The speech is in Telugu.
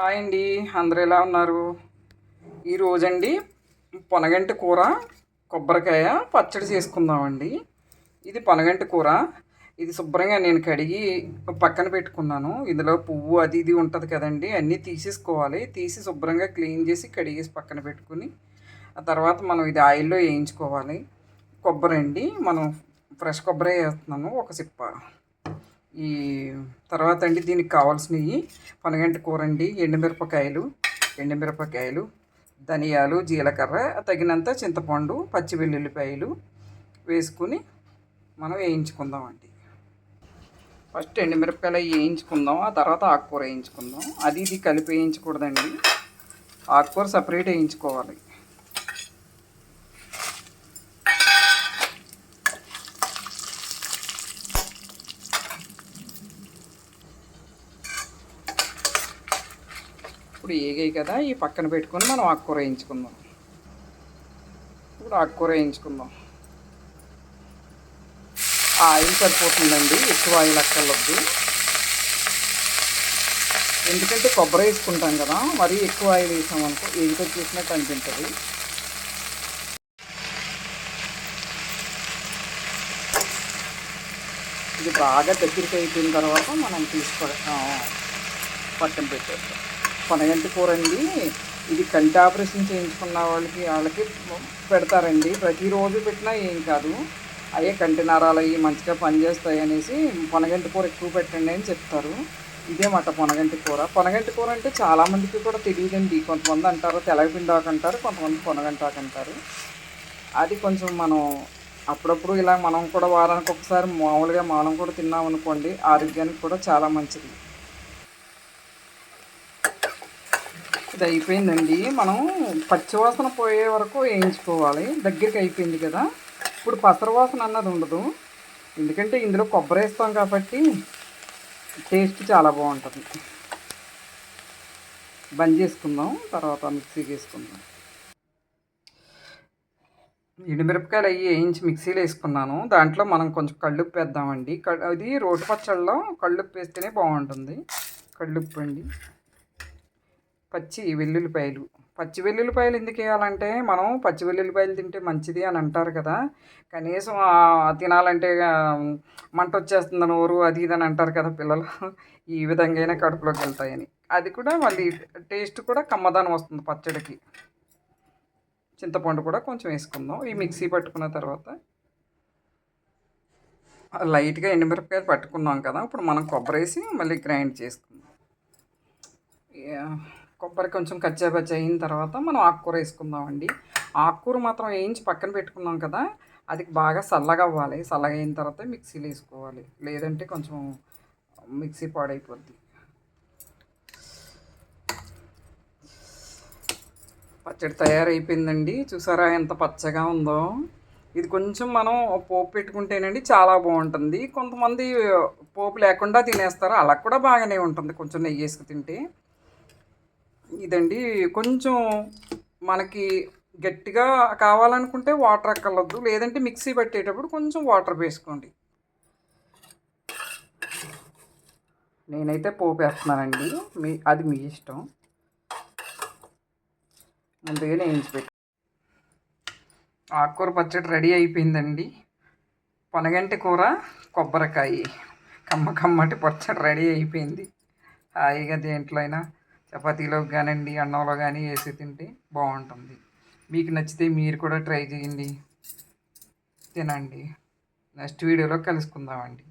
హాయ్ అండి. అందరూ ఎలా ఉన్నారు? ఈరోజండి పొనగంటి కూర కొబ్బరికాయ పచ్చడి చేసుకుందామండి. ఇది పొనగంటి కూర. ఇది శుభ్రంగా నేను కడిగి పక్కన పెట్టుకున్నాను. ఇందులో పువ్వు అది ఇది ఉంటుంది కదండి అన్నీ తీసేసుకోవాలి. తీసి శుభ్రంగా క్లీన్ చేసి కడిగేసి పక్కన పెట్టుకుని ఆ తర్వాత మనం ఇది ఆయిల్లో వేయించుకోవాలి. కొబ్బరి అండి మనం ఫ్రెష్ కొబ్బరి వేస్తున్నాను ఒక సిప్ప. ఈ తర్వాత అండి దీనికి కావాల్సినవి పనగంటి కూర అండి ఎండుమిరపకాయలు ఎండుమిరపకాయలు ధనియాలు జీలకర్ర తగినంత చింతపండు పచ్చి వెల్లుల్లిపాయలు వేసుకుని మనం వేయించుకుందామండి ఫస్ట్ ఎండుమిరపకాయలు వేయించుకుందాం ఆ తర్వాత ఆకుకూర వేయించుకుందాం. అది ఇది కలిపి వేయించకూడదండి. ఆకుకూర సపరేట్ వేయించుకోవాలి. ఇప్పుడు ఏగాయి కదా ఈ పక్కన పెట్టుకొని మనం ఆకుకూర వేయించుకుందాం. ఇప్పుడు ఆకుకూర వేయించుకుందాం. ఆయిల్ సరిపోతుందండి ఎక్కువ ఆయిల్ అక్కర్లొద్దు. ఎందుకంటే కొబ్బరి వేసుకుంటాం కదా మరీ ఎక్కువ ఆయిల్ వేసాం అనుకో ఏగితో చేసినట్టు అనిపించదు. ఇది బాగా దగ్గరికి అయిపోయిన తర్వాత మనం తీసుకో ఆ, పక్కన పెట్టేస్తాం పనగంటి కూర అండి ఇది కంటి ఆపరేషన్ చేయించుకున్న వాళ్ళకి వాళ్ళకి పెడతారండి. ప్రతిరోజు పెట్టినా ఏం కాదు. అయ్యే కంటి నరాలు అవి మంచిగా పనిచేస్తాయి అనేసి పొనగంటి కూర ఎక్కువ పెట్టండి అని చెప్తారు. ఇదే మాట పొనగంటి కూర పొనగంటి కూర అంటే చాలామందికి కూడా తెలియదండి. కొంతమంది అంటారు తెలగపిండాకు అంటారు కొంతమంది పొనగంటాకు అంటారు అది కొంచెం మనం అప్పుడప్పుడు ఇలా మనం కూడా వారానికి ఒకసారి మామూలుగా మనం కూడా తిన్నాం అనుకోండి ఆరోగ్యానికి కూడా చాలా మంచిది. ఇది అయిపోయిందండి. మనం పచ్చివాసన పోయే వరకు వేయించుకోవాలి. దగ్గరికి అయిపోయింది కదా. ఇప్పుడు పసర వాసన అన్నది ఉండదు. ఎందుకంటే ఇందులో కొబ్బరి వేస్తాం కాబట్టి టేస్ట్ చాలా బాగుంటుంది. బంద్ చేసుకుందాం. తర్వాత మిక్సీకి వేసుకుందాం. ఎండుమిరపకాయలు అవి వేయించి మిక్సీలో వేసుకున్నాను. దాంట్లో మనం కొంచెం కళ్ళుప్పు వేద్దామండి. క- అది రోటి పచ్చళ్ళలో కళ్ళుప్పు వేస్తేనే బాగుంటుంది. కళ్ళుప్పు అండి. పచ్చి వెల్లుల్లిపాయలు. పచ్చి వెల్లుల్లిపాయలు ఎందుకు వేయాలంటే మనం పచ్చి వెల్లుల్లిపాయలు తింటే మంచిది అని అంటారు కదా. కనీసం తినాలంటే మంట వచ్చేస్తుంది నోరు అది ఇది అని అంటారు కదా పిల్లలు. ఈ విధంగా అయినా కడుపులోకి వెళ్తాయని. అది కూడా మళ్ళీ టేస్ట్ కూడా కమ్మదానం వస్తుంది పచ్చడికి. చింతపండు కూడా కొంచెం వేసుకుందాం. ఈ మిక్సీ పట్టుకున్న తర్వాత లైట్గా ఎండుమిరపకాయలు పట్టుకున్నాం కదా. ఇప్పుడు మనం కొబ్బరి వేసి మళ్ళీ గ్రైండ్ చేసుకుందాం. కొబ్బరి కొంచెం కచ్చా పచ్చ అయిన తర్వాత మనం ఆకుకూర వేసుకుందామండి. ఆకుకూర మాత్రం వేయించి పక్కన పెట్టుకున్నాం కదా అది బాగా చల్లగా అవ్వాలి. చల్లగా అయిన తర్వాత మిక్సీలో వేసుకోవాలి. లేదంటే కొంచెం మిక్సీ పాడైపోద్ది. పచ్చడి తయారైపోయిందండి. చూసారా ఎంత పచ్చగా ఉందో? ఇది కొంచెం మనం పోపు పెట్టుకుంటేనండి చాలా బాగుంటుంది. కొంతమంది పోపు లేకుండా తినేస్తారు. అలా కూడా బాగానే ఉంటుంది. కొంచెం నెయ్యి వేసుకు తింటే. ఇదండి. కొంచెం మనకి గట్టిగా కావాలనుకుంటే వాటర్ అక్కర్లొద్దు. లేదంటే మిక్సీ పెట్టేటప్పుడు కొంచెం వాటర్ వేసుకోండి. నేనైతే పోపు వేస్తున్నానండి. మీ అది మీ ఇష్టం. ముందుగా వేయించి పెట్టి ఆకుకూర పచ్చడి రెడీ అయిపోయిందండి. పొనగంటి కూర కొబ్బరికాయ. కమ్మ కమ్మటి పచ్చడి రెడీ అయిపోయింది. హాయిగా దేంట్లో అయినా చపాతీలో కానివ్వండి అన్నంలో కానీ వేసి తింటే బాగుంటుంది. మీకు నచ్చితే మీరు కూడా ట్రై చేయండి. తినండి. నెక్స్ట్ వీడియోలో కలుసుకుందామండి.